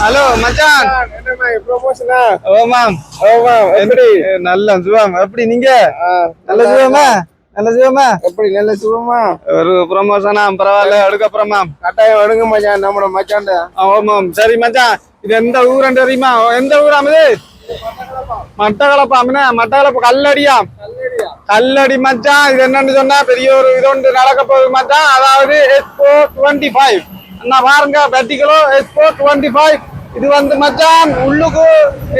Hello மச்சான். ப்ரொமோஷனா ஓமாம் ஆமா எப்படி நல்ல சுகம். எப்படி நீங்க? நல்ல சுகமா? நல்ல சுகமா? எப்படி? நல்ல சுகமா? ஒரு ப்ரொமோஷனா பரவாயில்ல. எடுக்கப்புறமா கட்டாயம் எடுங்க மச்சான். நம்மளோட மச்சான்ட. ஆமாம் சரி மச்சான். இது எந்த ஊரன் தெரியுமா? எந்த ஊராம் இது மட்டக்களப்பாம்னா? மட்டக்களப்பு கல்லடியா? கல்லடி மச்சான். இது என்னன்னு சொன்னா பெரிய ஒரு இது ஒன்று நடக்க போகுது மச்சான். அதாவது எஸ்போ டுவெண்ட்டி ஃபைவ் அண்ணா பாருங்க பெட்டிகளோ எஸ்போ டுவெண்ட்டி ஃபைவ் இது வந்து மச்சான் உள்ளுக்கு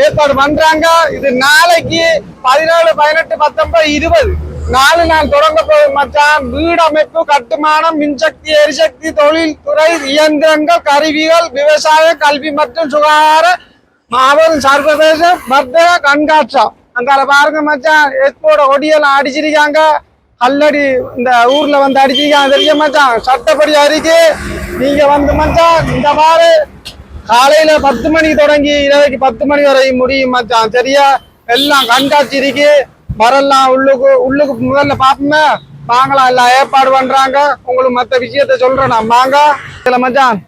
ஏற்பாடு பண்றாங்க. இது நாளைக்கு பதினேழு பதினெட்டு பத்தொன்பது இருபது. நாலு நாள் தொடங்க போகுது மச்சான். வீடு அமைப்பு கட்டுமானம் மின்சக்தி எரிசக்தி தொழில்துறை இயந்திரங்கள் கருவிகள் விவசாய கல்வி மற்றும் சுகாதார மாபெரும் சர்வதேச வர்த்தக கண்காட்சா. அங்கால பாருங்க மச்சான். எஸ்போட ஒடியெல்லாம் அடிச்சிருக்காங்க. கல்லடி இந்த ஊர்ல வந்து அடிச்சிருக்கான் தெரிய மச்சான்? சட்டப்படி அறிக்கை நீங்க வந்து மச்சான் இந்த மாதிரி காலையில பத்து மணிக்கு தொடங்கி இரவைக்கு பத்து மணி வரை முடியும் மச்சான். சரியா? எல்லாம் கண்காட்சி இருக்கு. வரலாம் உள்ளுக்கு உள்ளுக்கு முதல்ல பாப்போமே. வாங்கலாம் எல்லாம் ஏற்பாடு பண்றாங்க. உங்களுக்கு மத்த விஷயத்த சொல்றேன் நான். வாங்க. இதுல மச்சான்.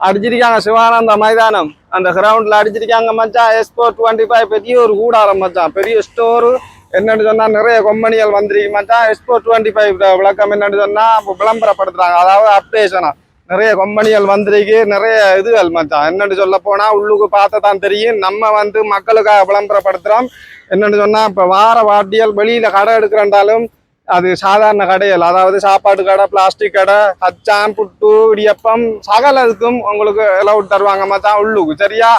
அடிச்சிருக்காங்க சிவானந்த மைதானம். அந்த கிரவுண்ட்ல அடிச்சிருக்காங்க மச்சான். எஸ்போ டுவெண்ட்டி ஃபைவ் பெரிய ஒரு கூடாரம் மச்சான். பெரிய ஸ்டோரு என்னன்னு சொன்னா நிறைய கொம்பனிகள் வந்திருக்கு. மச்சான் எஸ்போ டுவெண்ட்டி ஃபைவ் விளக்கம் என்னன்னு சொன்னா இப்போ விளம்பரப்படுத்துறாங்க. அதாவது அப்டேஷனா நிறைய கொம்பனிகள் வந்திருக்கு. நிறைய இதுகள் மச்சான். என்னன்னு சொல்ல போனா உள்ளுக்கு பார்த்த தான் தெரியும். நம்ம வந்து மக்களுக்காக விளம்பரப்படுத்துறோம். என்னன்னு சொன்னா இப்ப வார வாட்டியல் வெளியில கடை எடுக்கிறண்டாலும் அது சாதாரண கடைகள் அதாவது சாப்பாடு கடை பிளாஸ்டிக் கடை கச்சான் புட்டு இடியப்பம் சகலதுக்கும் உங்களுக்கு எலவுட் தருவாங்க மச்சான் உள்ளுக்கு. சரியா?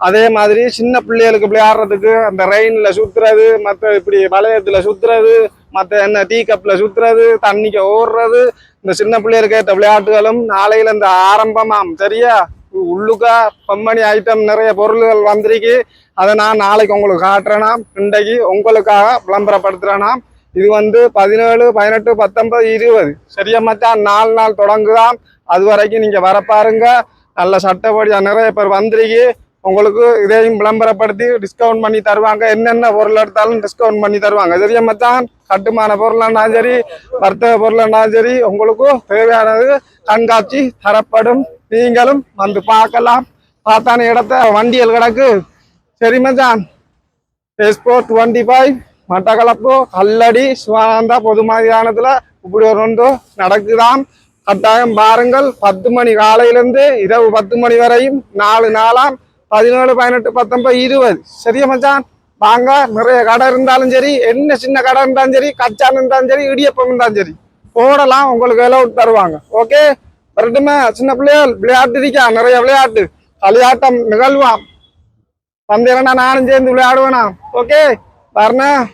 அதே மாதிரி சின்ன பிள்ளைகளுக்கு விளையாடுறதுக்கு அந்த ரெயினில் சுத்துறது மற்ற இப்படி வளையத்தில் சுற்றுறது மற்ற என்ன டீ கப்பில் சுத்துறது தண்ணிக்கு ஓடுறது இந்த சின்ன பிள்ளைகளுக்கு ஏற்ற விளையாட்டுகளும் நாளையில் இந்த ஆரம்பமாம். சரியா? உள்ளுக்கா பம்மணி ஐட்டம் நிறைய பொருள்கள் வந்திருக்கு. அதை நான் நாளைக்கு உங்களுக்கு காட்டுறேனா இன்றைக்கு உங்களுக்காக விளம்பரப்படுத்துறேனா இது வந்து பதினேழு பதினெட்டு பத்தொன்பது இருபது. சரியா மச்சான்? நாலு நாள் தொடங்குதான் அது வரைக்கும் நீங்கள் வர பாருங்க. நல்ல சட்டப்படியாக நிறைய பேர் வந்திருக்கு. உங்களுக்கு இதையும் விளம்பரப்படுத்தி டிஸ்கவுண்ட் பண்ணி தருவாங்க. என்னென்ன பொருள் எடுத்தாலும் டிஸ்கவுண்ட் பண்ணி தருவாங்க. சரியா மச்சான்? கட்டுமான பொருளானாலும் சரி வர்த்தக பொருளானாலும் சரி உங்களுக்கும் தேவையானது கண்காட்சி தரப்படும். நீங்களும் வந்து பார்க்கலாம். பார்த்தான இடத்த வண்டியல் கிடக்கு. சரி மச்சான். Expo twenty five Mattakkalappu Kallady Sivananda பொது மைதானத்தில் இப்படி ஒரு ஒன்று நடக்குதாம் கட்டாயம் பாருங்கள். பத்து மணி காலையிலிருந்து இரவு பத்து மணி வரையும் நாலு நாளாம் பதினேழு பதினெட்டு பத்தொன்பது இருபது. சரியா மச்சான்? வாங்க நிறைய கடை இருந்தாலும் சரி என்ன சின்ன கடை இருந்தாலும் சரி கச்சான் இருந்தாலும் சரி இடியப்பம் இருந்தாலும் சரி போடலாம் உங்களுக்கு எல்லாம் தருவாங்க. ஓகே வரட்டுமே சின்ன பிள்ளைகள் விளையாட்டு இருக்கா? நிறைய விளையாட்டு. களியாட்டம் நிகழ்வாம். வந்தேன்னா நானும் சேர்ந்து விளையாடுவேனா? ஓகே வரணேன்